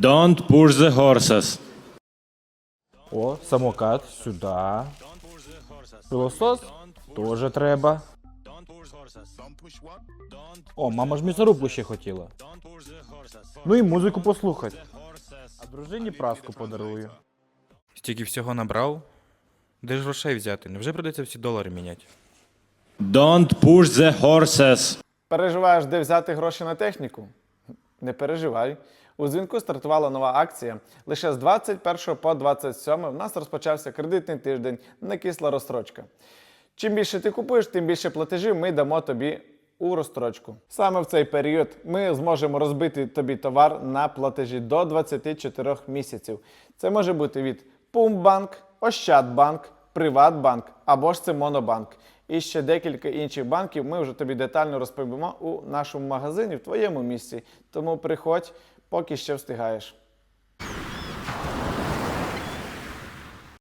Don't push the horses. О, самокат сюди. Пилосос теж треба. О, мама ж м'ясорубку ще хотіла. Ну і музику послухати. А дружині праску подарую. Стільки всього набрав? Де ж грошей взяти? Невже придеться всі долари міняти? Don't push the horses. Переживаєш, де взяти гроші на техніку? Не переживай. У дзвінку стартувала нова акція. Лише з 21 по 27 в нас розпочався кредитний тиждень, не кисла розстрочка. Чим більше ти купуєш, тим більше платежів ми дамо тобі у розстрочку. Саме в цей період ми зможемо розбити тобі товар на платежі до 24 місяців. Це може бути від Пумбанк, Ощадбанк, Приватбанк або ж це Монобанк. І ще декілька інших банків ми вже тобі детально розповімо у нашому магазині в твоєму місці. Тому приходь, поки ще встигаєш.